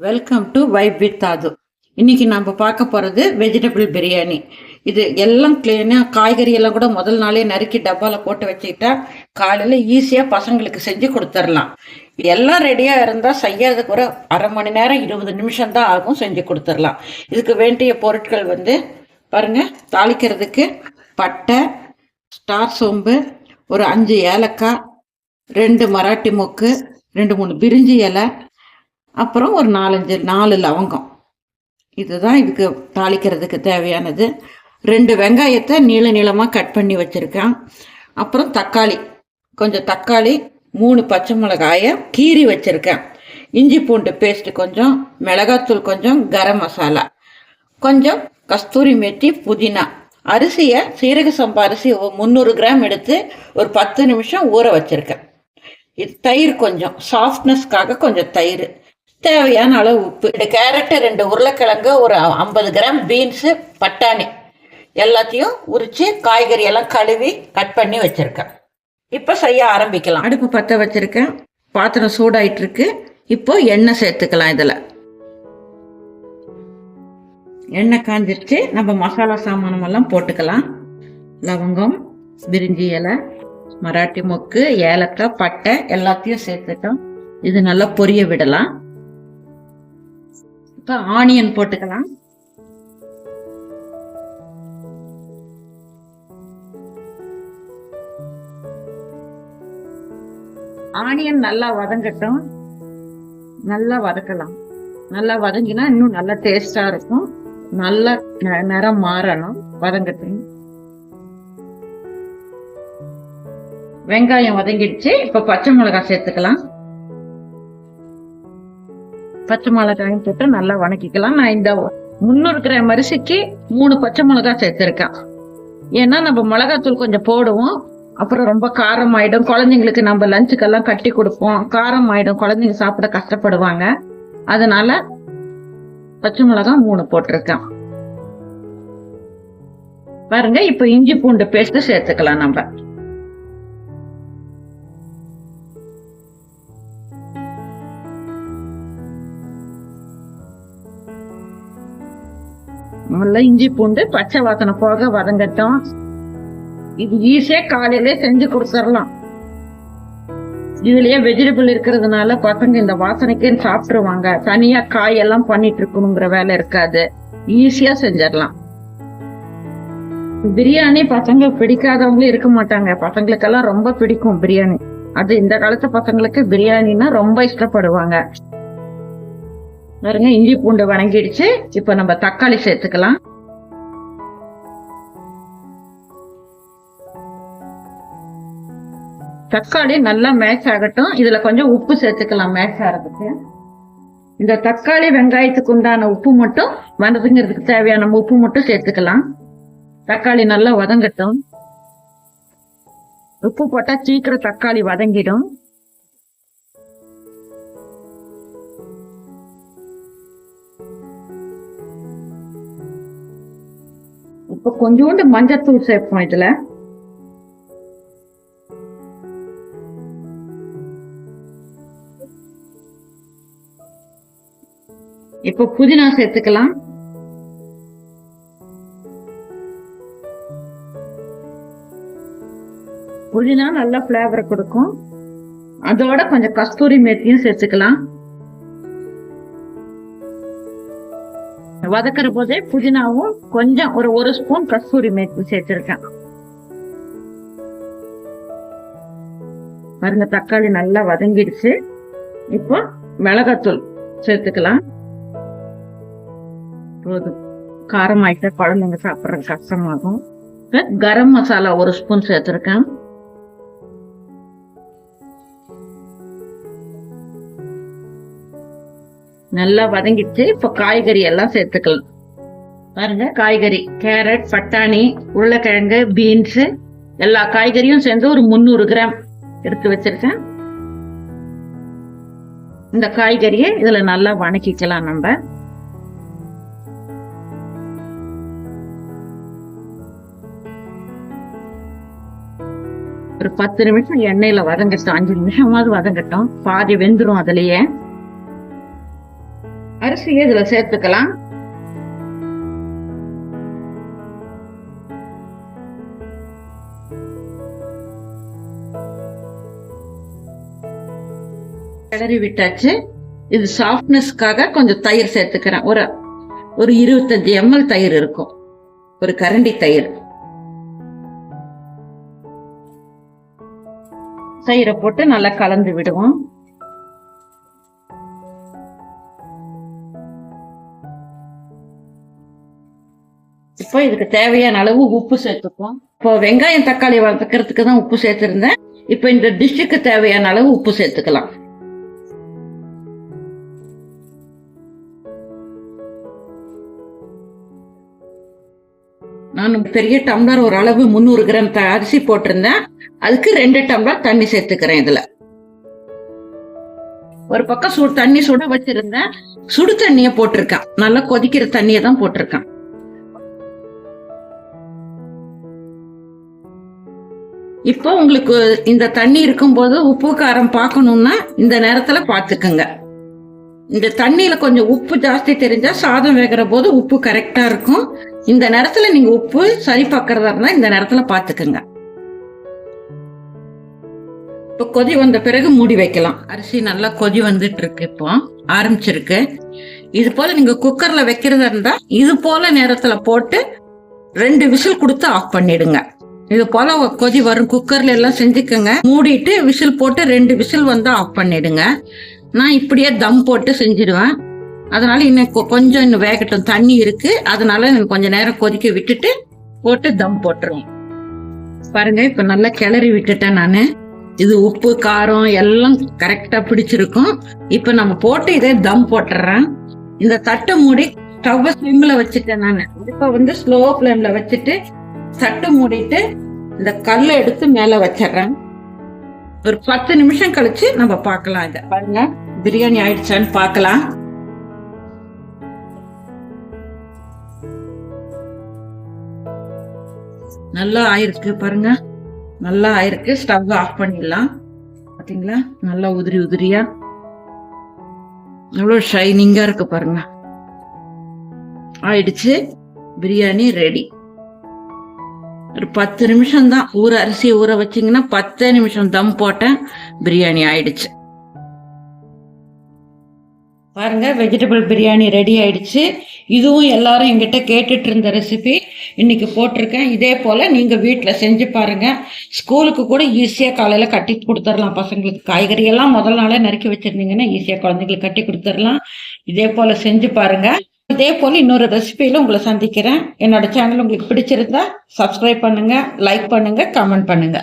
Welcome to vibe with Aadhu இன்னைக்கு நம்ம பார்க்க போகிறது வெஜிடபிள் பிரியாணி இது எல்லாம் க்ளீனாக காய்கறி எல்லாம் கூட முதல் நாளே நறுக்கி டப்பாவில் போட்டு வச்சுக்கிட்டா காலையில் ஈஸியாக பசங்களுக்கு செஞ்சு கொடுத்துர்லாம் எல்லாம் ரெடியாக இருந்தால் செய்யறதுக்கு ஒரு அரை மணி நேரம் இருபது நிமிஷம் தான் ஆகும் செஞ்சு கொடுத்துர்லாம் இதுக்கு வேண்டிய பொருட்கள் வந்து பாருங்கள் தாளிக்கிறதுக்கு பட்டை ஸ்டார் சோம்பு ஒரு அஞ்சு ஏலக்காய் ரெண்டு மராட்டி மொக்கு ரெண்டு மூணு பிரிஞ்சி இலை அப்புறம் ஒரு நாலஞ்சு நாலு லவங்கம். இதுதான் இதுக்கு தாளிக்கிறதுக்கு தேவையானது. ரெண்டு வெங்காயத்தை நீள நீளமாக கட் பண்ணி வச்சுருக்கேன். அப்புறம் தக்காளி கொஞ்சம் தக்காளி மூணு பச்சை மிளகாயை கீறி வச்சுருக்கேன். இஞ்சி பூண்டு பேஸ்ட் கொஞ்சம் மிளகாத்தூள் கொஞ்சம் கரம் மசாலா. கொஞ்சம் கஸ்தூரி மெத்தி புதினா. அரிசியை சீரக சம்பா அரிசி முந்நூறு கிராம் எடுத்து ஒரு பத்து நிமிஷம் ஊற வச்சுருக்கேன். இது தயிர் கொஞ்சம் சாஃப்ட்னஸ்க்காக கொஞ்சம் தயிர். தேவையான அளவு உப்பு. ரெண்டு கேரட்டு ரெண்டு உருளைக்கிழங்கு ஒரு ஐம்பது கிராம் பீன்ஸு பட்டாணி எல்லாத்தையும் உரித்து காய்கறி எல்லாம் கழுவி கட் பண்ணி வச்சுருக்கேன். இப்போ செய்ய ஆரம்பிக்கலாம். அடுப்பு பற்ற வச்சுருக்கேன். பாத்திரம் சூடாயிட்டு இருக்கு இப்போ எண்ணெய் சேர்த்துக்கலாம் இதில். எண்ணெய் காஞ்சிருச்சு. நம்ம மசாலா சாமானம் எல்லாம் போட்டுக்கலாம். லவங்கம் பிரிஞ்சி இலை மராட்டி மொக்கு ஏலக்காய் பட்டை எல்லாத்தையும் சேர்த்துட்டோம். இது நல்லா பொரிய விடலாம். இப்போ ஆனியன் போட்டுக்கலாம். ஆனியன் நல்லா வதங்கட்டும். நல்லா வதக்கலாம். நல்லா வதங்கினா இன்னும் நல்லா டேஸ்டா இருக்கும். நல்லா ந- நிறம் மாறணும். வதங்கட்டும். வெங்காயம் வதங்கிடுச்சு. இப்ப பச்சை மிளகாய் சேர்த்துக்கலாம். பச்சை மிளகாயும் போட்டு நல்லா வணக்கிக்கலாம். நான் இந்த முந்நூறு கிராம் அரிசிக்கு மூணு பச்சை மிளகாய் சேர்த்துருக்கேன். ஏன்னா நம்ம மிளகாத்தூள் கொஞ்சம் போடுவோம். அப்புறம் ரொம்ப காரம் ஆயிடும் குழந்தைங்களுக்கு நம்ம லஞ்சுக்கெல்லாம் கட்டி கொடுப்போம். காரம் ஆயிடும் குழந்தைங்க சாப்பிட கஷ்டப்படுவாங்க. அதனால பச்சை மிளகாய் மூணு போட்டிருக்கேன். பாருங்க இப்ப இஞ்சி பூண்டு பேஸ்ட் சேர்த்துக்கலாம் நம்ம. நல்லா இஞ்சி பூண்டு பச்சை வாசனை போக வதங்கட்டும். இது ஈஸியா காலையிலே செஞ்சு கொடுத்துடலாம். இதுலயே வெஜிடபிள் இருக்கிறதுனால பசங்க இந்த வாசனைக்குன்னு சாப்பிட்டுருவாங்க. தனியா காய் எல்லாம் பண்ணிட்டு இருக்கணுங்கிற வேலை இருக்காது. ஈஸியா செஞ்சிடலாம். பிரியாணி பசங்க பிடிக்காதவங்களும் இருக்க மாட்டாங்க. பசங்களுக்கெல்லாம் ரொம்ப பிடிக்கும் பிரியாணி. அது இந்த காலத்து பசங்களுக்கு பிரியாணின்னா ரொம்ப இஷ்டப்படுவாங்க. பாருங்க இஞ்சி பூண்டு வணங்கிடுச்சு. இப்ப நம்ம தக்காளி சேர்த்துக்கலாம். தக்காளி நல்லா மேட்ச் ஆகட்டும். இதுல கொஞ்சம் உப்பு சேர்த்துக்கலாம் மேட்ச் ஆகிறதுக்கு. இந்த தக்காளி வெங்காயத்துக்கு உண்டான உப்பு மட்டும் வதங்கிறதுக்கு தேவையான உப்பு மட்டும் சேர்த்துக்கலாம். தக்காளி நல்லா வதங்கட்டும். உப்பு போட்டா சீக்கிரம் தக்காளி வதங்கிடும். இப்ப கொஞ்சோண்டு மஞ்சத்தூள் சேர்ப்போம் இதுல இப்ப புதினா சேர்த்துக்கலாம். புதினா நல்ல ஃபிளேவர் கொடுக்கும். அதோட கொஞ்சம் கஸ்தூரி மேத்தியும் சேர்த்துக்கலாம். வதக்குற போதே புதினாவும் கொஞ்சம் ஒரு ஒரு ஸ்பூன் கஸ்தூரி மேத்தி சேர்த்திருக்கேன். பாருங்க தக்காளி நல்லா வதங்கிடுச்சு. இப்போ மிளகாத்தூள் சேர்த்துக்கலாம். போதும். காரமாயிட்ட குழந்தைங்க சாப்பிட்றது கஷ்டமாகும். கரம் மசாலா ஒரு ஸ்பூன் சேர்த்துருக்கேன். நல்லா வதங்கிட்டு இப்ப காய்கறி எல்லாம் சேர்த்துக்கலாம். பாருங்க காய்கறி கேரட் பட்டாணி உருளைக்கிழங்கு பீன்ஸ் எல்லா காய்கறியும் சேர்ந்து ஒரு முந்நூறு கிராம் எடுத்து வச்சிருக்கேன். இந்த காய்கறியை இதுல நல்லா வணக்கிக்கலாம் நம்ம. ஒரு பத்து நிமிஷம் எண்ணெயில வதங்கட்டும் அஞ்சு நிமிஷமாவது வதங்கட்டும். பாதி வெந்துடும் அதுலயே. அரிசியை இதுல சேர்த்துக்கலாம்? கிளறி விட்டாச்சு. இது சாஃப்ட்னஸ்க்காக கொஞ்சம் தயிர் சேர்த்துக்கிறேன். ஒரு ஒரு இருபத்தஞ்சு எம்எல் தயிர் இருக்கும். ஒரு கரண்டி தயிர். தயிரை போட்டு நல்லா கலந்து விடுவோம். இப்போ இதுக்கு தேவையான அளவு உப்பு சேர்த்துப்போம். இப்போ வெங்காயம் தக்காளி வதக்கிறதுக்கு தான் உப்பு சேர்த்துருந்தேன். இப்போ இந்த டிஷ்ஷுக்கு தேவையான அளவு உப்பு சேர்த்துக்கலாம். நான் பெரிய டம்ளர் ஒரு அளவு முந்நூறு கிராம் அரிசி போட்டிருந்தேன். அதுக்கு ரெண்டு டம்ளர் தண்ணி சேர்த்துக்கிறேன் இதுல. ஒரு பக்கம் சுடு தண்ணி சுட வச்சிருந்தேன். சுடு தண்ணியை போட்டிருக்கேன். நல்லா கொதிக்கிற தண்ணியை தான் போட்டிருக்கேன். இப்போ உங்களுக்கு இந்த தண்ணி இருக்கும்போது உப்பு காரம் பார்க்கணும்னா இந்த நேரத்தில் பார்த்துக்குங்க. இந்த தண்ணியில் கொஞ்சம் உப்பு ஜாஸ்தி தெரிஞ்சால் சாதம் வேகிற போது உப்பு கரெக்டாக இருக்கும். இந்த நேரத்தில் நீங்கள் உப்பு சரி பார்க்கறதா இருந்தால் இந்த நேரத்தில் பார்த்துக்குங்க. இப்போ கொதி வந்த பிறகு மூடி வைக்கலாம். அரிசி நல்லா கொதி வந்துட்டு இருக்கு இப்போ ஆரம்பிச்சிருக்கு. இது போல நீங்கள் குக்கரில் வைக்கிறதா இருந்தால் இது போல நேரத்தில் போட்டு ரெண்டு விசில் கொடுத்து ஆஃப் பண்ணிடுங்க. இது போல கொதி வரும் குக்கர்ல எல்லாம் செஞ்சுக்கோங்க. மூடிட்டு விசில் போட்டு ரெண்டு விசில் வந்து ஆஃப் பண்ணிடுங்க. நான் இப்படியே தம் போட்டு செஞ்சிடுவேன். அதனால இன்னும் கொ- கொஞ்சம் இன்னும் வேகட்டும். தண்ணி இருக்கு. அதனால நான் கொஞ்ச நேரம் கொதிக்க விட்டுட்டு போட்டு தம் போட்டுருவேன் பாருங்க இப்ப நல்லா கிளறி விட்டுட்டேன் நான். இது உப்பு காரம் எல்லாம் கரெக்டா பிடிச்சிருக்கும். இப்ப நம்ம போட்டு இதே தம் போட்டுறேன். இந்த தட்டை மூடி ஸ்டவ் ஸ்லிம்ல வச்சுட்டேன் நான். இப்ப வந்து ஸ்லோ ஃபிளேம்ல வச்சுட்டு தட்டு மூடிட்டு இந்த கல்லை எடுத்து மேல வச்சிடுறேன். ஒரு பத்து நிமிஷம் கழிச்சு நம்ம பார்க்கலாம் இதை. பாருங்க பிரியாணி ஆயிடுச்சான்னு பார்க்கலாம். நல்லா ஆயிருக்கு பாருங்க. நல்லா ஆயிருக்கு. ஸ்டவ் ஆஃப் பண்ணிடலாம். பார்த்தீங்களா நல்லா உதிரி உதிரியா. எவ்வளோ ஷைனிங்காக இருக்கு பாருங்க. ஆயிடுச்சு. பிரியாணி ரெடி. ஒரு பத்து நிமிஷம் தான் ஊற அரிசி ஊற வச்சீங்கன்னா பத்து நிமிஷம் தம் போட்டேன். பிரியாணி ஆயிடுச்சு. பாருங்க வெஜிடபிள் பிரியாணி ரெடி ஆயிடுச்சு. இதுவும் எல்லாரும் எங்கிட்ட கேட்டுட்டு இருந்த ரெசிபி இன்னைக்கு போட்டிருக்கேன். இதே போல நீங்க வீட்டில் செஞ்சு பாருங்க. ஸ்கூலுக்கு கூட ஈஸியாக காலையில் கட்டி கொடுத்துடலாம். பசங்களுக்கு காய்கறி எல்லாம் முதல் நாளே நறுக்கி வச்சிருந்தீங்கன்னா ஈஸியாக குழந்தைங்களுக்கு கட்டி கொடுத்துடலாம். இதே போல செஞ்சு பாருங்க. இதே போல் இன்னொரு ரெசிபியில் உங்களை சந்திக்கிறேன். என்னோட சேனல் உங்களுக்கு பிடிச்சிருந்தா சப்ஸ்கிரைப் பண்ணுங்க லைக் பண்ணுங்க கமெண்ட் பண்ணுங்க.